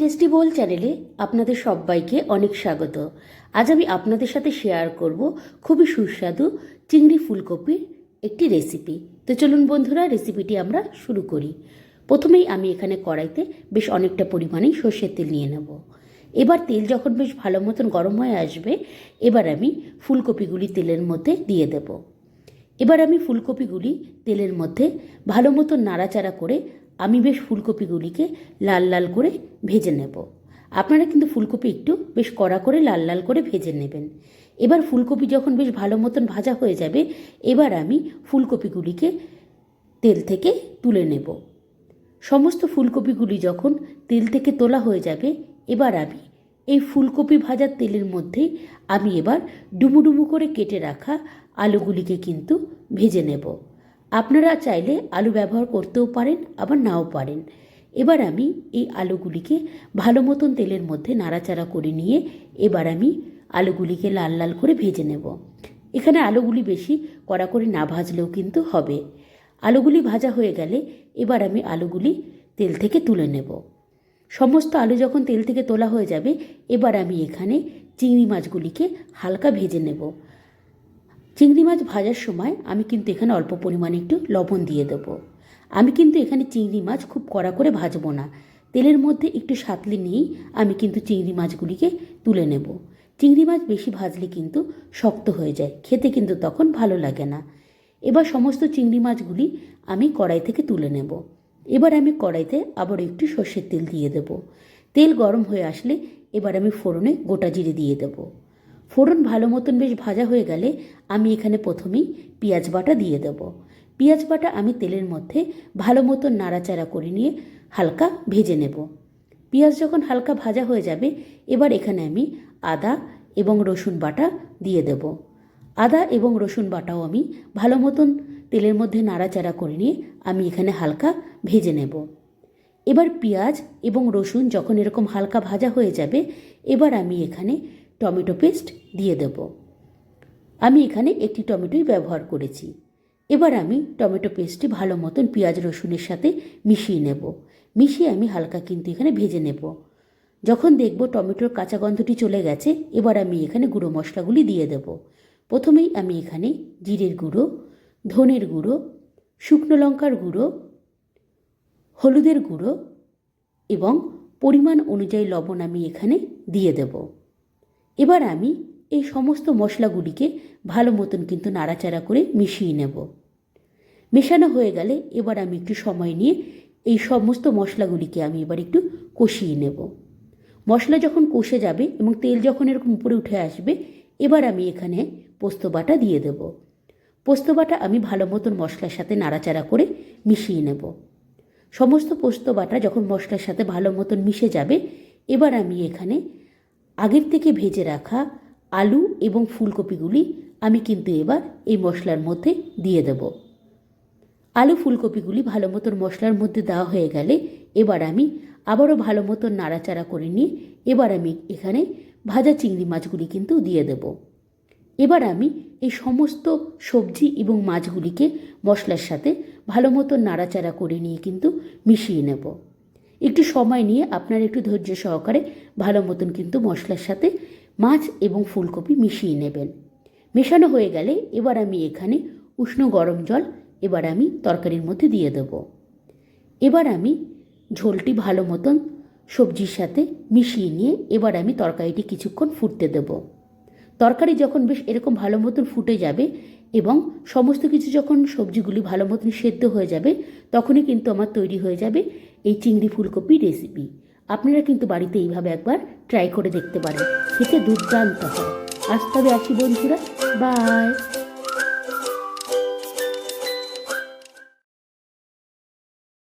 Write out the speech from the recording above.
Tasty বোল চ্যানেলে আপনাদের সবাইকে অনেক স্বাগত। আজ আমি আপনাদের সাথে শেয়ার করব খুবই সুস্বাদু চিংড়ি ফুলকপির একটি রেসিপি। তো চলুন বন্ধুরা, রেসিপিটি আমরা শুরু করি। প্রথমেই আমি এখানে কড়াইতে বেশ অনেকটা পরিমাণেই সর্ষের তেল নিয়ে নেব। এবার তেল যখন বেশ ভালো মতন গরম হয়ে আসবে, এবার আমি ফুলকপিগুলি তেলের মধ্যে দিয়ে দেব। এবার আমি ফুলকপিগুলি তেলের মধ্যে ভালো মতো নাড়াচাড়া করে আমি বেশ ফুলকপিগুলিকে লাল লাল করে ভেজে নেব। আপনারা কিন্তু ফুলকপি একটু বেশ কড়া করে লাল লাল করে ভেজে নেবেন। এবার ফুলকপি যখন বেশ ভালো মতন ভাজা হয়ে যাবে, এবার আমি ফুলকপিগুলিকে তেল থেকে তুলে নেব। সমস্ত ফুলকপিগুলি যখন তেল থেকে তোলা হয়ে যাবে, এবার আমি এই ফুলকপি ভাজার তেলের মধ্যেই আমি এবার ডুমুডুমু করে কেটে রাখা আলুগুলিকে কিন্তু ভেজে নেব। আপনারা চাইলে আলু ব্যবহার করতেও পারেন, আবার নাও পারেন। এবার আমি এই আলুগুলিকে ভালো মতন তেলের মধ্যে নাড়াচাড়া করে নিয়ে এবার আমি আলুগুলিকে লাল লাল করে ভেজে নেব। এখানে আলুগুলি বেশি কড়া করে না ভাজলেও কিন্তু হবে। আলুগুলি ভাজা হয়ে গেলে এবার আমি আলুগুলি তেল থেকে তুলে নেব। সমস্ত আলু যখন তেল থেকে তোলা হয়ে যাবে, এবার আমি এখানে চিংড়ি মাছগুলিকে হালকা ভেজে নেব। চিংড়ি মাছ ভাজার সময় আমি কিন্তু এখানে অল্প পরিমাণে একটু লবণ দিয়ে দেবো। আমি কিন্তু এখানে চিংড়ি মাছ খুব কড়া করে ভাজবো না। তেলের মধ্যে একটু সাতলে নিয়েই আমি কিন্তু চিংড়ি মাছগুলিকে তুলে নেব। চিংড়ি মাছ বেশি ভাজলে কিন্তু শক্ত হয়ে যায়, খেতে কিন্তু তখন ভালো লাগে না। এবার সমস্ত চিংড়ি মাছগুলি আমি কড়াই থেকে তুলে নেব। এবার আমি কড়াইতে আবার একটু সর্ষের তেল দিয়ে দেব। তেল গরম হয়ে আসলে এবার আমি ফোড়নে গোটা জিরে দিয়ে দেবো। ফোড়ন ভালো মতন বেশ ভাজা হয়ে গেলে আমি এখানে প্রথমেই পেঁয়াজ বাটা দিয়ে দেব। পেঁয়াজ বাটা আমি তেলের মধ্যে ভালো মতন নাড়াচাড়া করে নিয়ে হালকা ভেজে নেব। পেঁয়াজ যখন হালকা ভাজা হয়ে যাবে, এবার এখানে আমি আদা এবং রসুন বাটা দিয়ে দেব। আদা এবং রসুন বাটাও আমি ভালো মতন তেলের মধ্যে নাড়াচাড়া করে নিয়ে আমি এখানে হালকা ভেজে নেব। এবার পেঁয়াজ এবং রসুন যখন এরকম হালকা ভাজা হয়ে যাবে, এবার আমি এখানে টমেটো পেস্ট দিয়ে দেব। আমি এখানে একটি টমেটোই ব্যবহার করেছি। এবার আমি টমেটো পেস্টটি ভালো মতন পেঁয়াজ রসুনের সাথে মিশিয়ে নেব। মিশিয়ে আমি হালকা কিন্তু এখানে ভেজে নেব। যখন দেখব টমেটোর কাঁচা গন্ধটি চলে গেছে, এবার আমি এখানে গুঁড়ো মশলাগুলি দিয়ে দেব। প্রথমেই আমি এখানে জিরের গুঁড়ো, ধনের গুঁড়ো, শুকনো লঙ্কার গুঁড়ো, হলুদের গুঁড়ো এবং পরিমাণ অনুযায়ী লবণ আমি এখানে দিয়ে দেবো। এবার আমি এই সমস্ত মশলাগুলিকে ভালো মতন কিন্তু নাড়াচাড়া করে মিশিয়ে নেব। মেশানো হয়ে গেলে এবার আমি একটু সময় নিয়ে এই সমস্ত মশলাগুলিকে আমি এবার একটু কষিয়ে নেব। মশলা যখন কষে যাবে এবং তেল যখন এরকম উপরে উঠে আসবে, এবার আমি এখানে পোস্ত বাটা দিয়ে দেব। পোস্ত বাটা আমি ভালো মতন মশলার সাথে নাড়াচাড়া করে মিশিয়ে নেব। সমস্ত পোস্ত বাটা যখন মশলার সাথে ভালো মতন মিশে যাবে, এবার আমি এখানে আগের থেকে ভেজে রাখা আলু এবং ফুলকপিগুলি আমি কিন্তু এবার এই মশলার মধ্যে দিয়ে দেব। আলু ফুলকপিগুলি ভালো মতন মশলার মধ্যে দেওয়া হয়ে গেলে এবার আমি আবারও ভালো মতন নাড়াচাড়া করে নিয়ে এবার আমি এখানে ভাজা চিংড়ি মাছগুলি কিন্তু দিয়ে দেব। এবার আমি এই সমস্ত সবজি এবং মাছগুলিকে মশলার সাথে ভালো মতন নাড়াচাড়া করে নিয়ে কিন্তু মিশিয়ে নেব। একটু সময় নিয়ে আপনার একটু ধৈর্য সহকারে ভালো মতন কিন্তু মশলার সাথে মাছ এবং ফুলকপি মিশিয়ে নেবেন। মেশানো হয়ে গেলে এবার আমি এখানে উষ্ণ গরম জল এবার আমি তরকারির মধ্যে দিয়ে দেব। এবার আমি ঝোলটি ভালো মতন সবজির সাথে মিশিয়ে নিয়ে এবার আমি তরকারিটি কিছুক্ষণ ফুটতে দেব। তরকারি যখন বেশ এরকম ভালো মতন ফুটে যাবে এবং সমস্ত কিছু যখন সবজিগুলি ভালো মতন সেদ্ধ হয়ে যাবে, তখনই কিন্তু আমার তৈরি হয়ে যাবে এই চিংড়ি ফুলকপি রেসিপি আপনারা কিন্তু বাড়িতে এইভাবে একবার ট্রাই করে দেখতে পারেন। খেতে দুর্দান্ত হয়। আজ তবে আসি বন্ধুরা। বাই